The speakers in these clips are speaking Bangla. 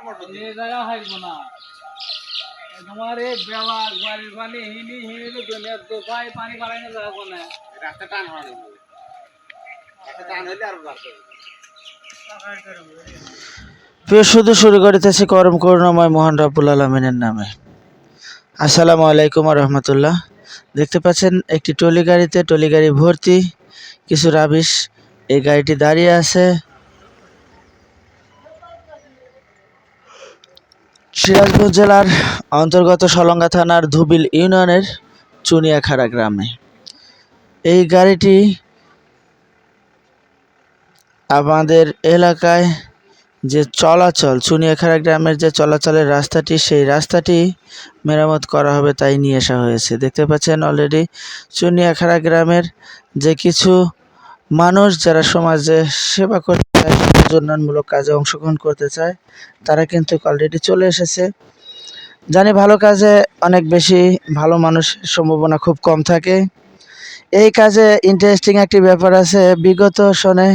এ জায়গা হাইব না। তোমার এই ব্যবহার বাড়ির পানি হিনি হিনি দুনিয়ার দোকায় পানি বাড়াই না যাব না। রাস্তা টান হয় টান হইলে আর প্রিয় শুধু শুরু করিতেছি করম করুণাময় মোহন রাবুল আলমিনের নামে। আসসালামু আলাইকুম রহমতুল্লাহ। দেখতে পাচ্ছেন একটি টলি গাড়িতে টলি গাড়ি ভর্তি কিছু রাবিশ এই গাড়িটি দাঁড়িয়ে আছে। সিরাজগঞ্জ জেলার অন্তর্গত সলঙ্গা থানার ধুবিল ইউনিয়নের চুনিয়াখাড়া গ্রামে। এই গাড়িটি আমাদের এলাকায় যে চলাচল, চুনিয়াখাড়া গ্রামের যে চলাচলের রাস্তাটি, সেই রাস্তাটি মেরামত করা হবে তাই নিয়ে আসা হয়েছে। দেখতে পাচ্ছেন অলরেডি চুনিয়াখাড়া গ্রামের যে কিছু মানুষ যারা সমাজে সেবা সমাজ উন্নয়নমূলক কাজে অংশগ্রহণ করতে চায়, তারা কিন্তু অলরেডি চলে এসেছে। জানি ভালো কাজে অনেক বেশি ভালো মানুষের সম্ভাবনা খুব কম থাকে। এই কাজে ইন্টারেস্টিং একটি ব্যাপার আছে, বিগত সনে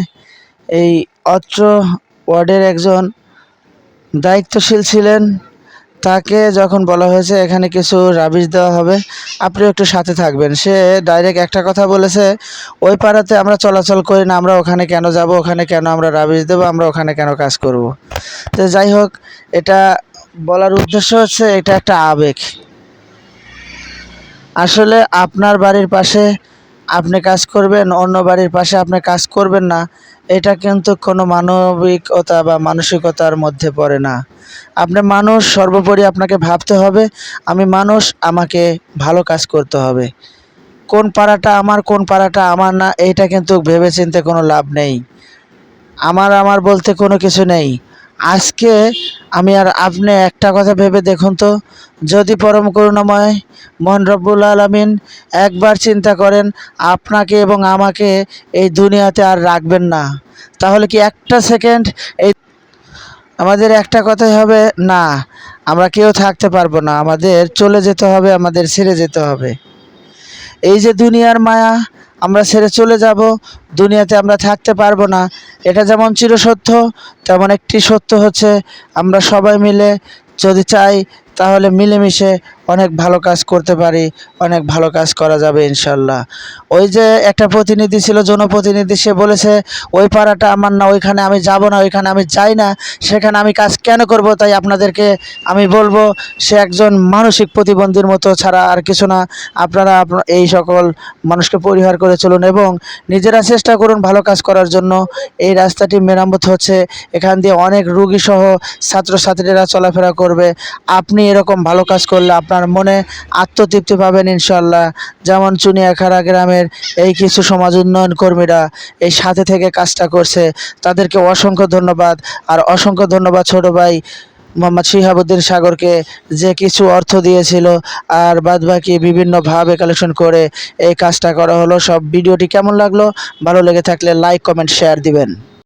এই অত্র ওয়ার্ডের একজন দায়িত্বশীল ছিলেন। তাকে যখন বলা হয়েছে, এখানে কিছু রাবিশ দেওয়া হবে আপনি একটু সাথে থাকবেন। সে ডাইরেক্ট একটা কথা বলেছে, ওই পাড়াতে আমরা চলাচল করি না, আমরা ওখানে কেন যাব, ওখানে কেন আমরা রাবিশ দেবো, আমরা ওখানে কেন কাজ করব? তো যাই হোক, এটা বলার উদ্দেশ্য হচ্ছে, এটা একটা আবেগ। আসলে আপনার বাড়ির পাশে আপনি কাজ করবেন, অন্য বাড়ির পাশে আপনি কাজ করবেন না, এটা কিন্তু কোনো মানবিকতা বা মানসিকতার মধ্যে পড়ে না। আপনি মানুষ, সর্বোপরি আপনাকে ভাবতে হবে, আমি মানুষ, আমাকে ভালো কাজ করতে হবে। কোন পাড়াটা আমার, কোন পাড়াটা আমার না, এইটা কিন্তু ভেবেচিন্তে কোনো লাভ নেই। আমার আমার বলতে কোনো কিছু নেই। আজকে আমি আর আপনি একটা কথা ভেবে দেখুন তো। যদি পরম করুণাময় মন রব্বুল আলমিন একবার চিন্তা করেন, আপনাকে এবং আমাকে এই দুনিয়াতে আর রাখবেন না। তাহলে কি একটা সেকেন্ড এই আমাদের একটা কথাই হবে, না, আমরা কেউ থাকতে পারব না। আমাদের চলে যেতে হবে, আমাদের ছেড়ে যেতে হবে। এই যে দুনিয়ার মায়া আমরা ছেড়ে চলে যাব, দুনিয়াতে আমরা থাকতে পারব না। এটা যেমন চিরসত্য, তেমন একটি সত্য হচ্ছে, আমরা সবাই মিলে যদি চাই তাহলে মিলেমিশে অনেক ভালো কাজ করতে পারি, অনেক ভালো কাজ করা যাবে ইনশাল্লাহ। ওই যে একটা প্রতিনিধি ছিল, জনপ্রতিনিধি, সে বলেছে, ওই পাড়াটা আমার না, ওইখানে আমি যাব না, ওইখানে আমি যাই না, সেখানে আমি কাজ কেন করব? তাই আপনাদেরকে আমি বলব, সে একজন মানসিক প্রতিবন্ধীর মতো ছাড়া আর কিছু না। আপনারা এই সকল মানুষকে পরিহার করে চলুন এবং নিজেরা চেষ্টা করুন ভালো কাজ করার জন্য। এই রাস্তাটি মেরামত হচ্ছে, এখান দিয়ে অনেক রুগী সহ ছাত্রছাত্রীরা চলাফেরা করবে। আপনি এরকম ভালো কাজ করলে আপনার মনে আত্মতৃপ্তি পাবেন ইনশাল্লাহ যেমন চুনিয়াখাড়া গ্রামের এই কিছু সমাজ উন্নয়ন কর্মীরা এই সাথে থেকে কাজটা করছে। তাদেরকে অসংখ্য ধন্যবাদ। আর অসংখ্য ধন্যবাদ ছোট ভাই মোহাম্মদ শিহাবুদ্দিন সাগরকে যে কিছু অর্থ দিয়েছিল আর বাদবাকি বিভিন্নভাবে কালেকশন করে এই কাজটা করা হলো। সব ভিডিওটি কেমন লাগল? ভালো লেগে থাকলে লাইক কমেন্ট শেয়ার দিবেন।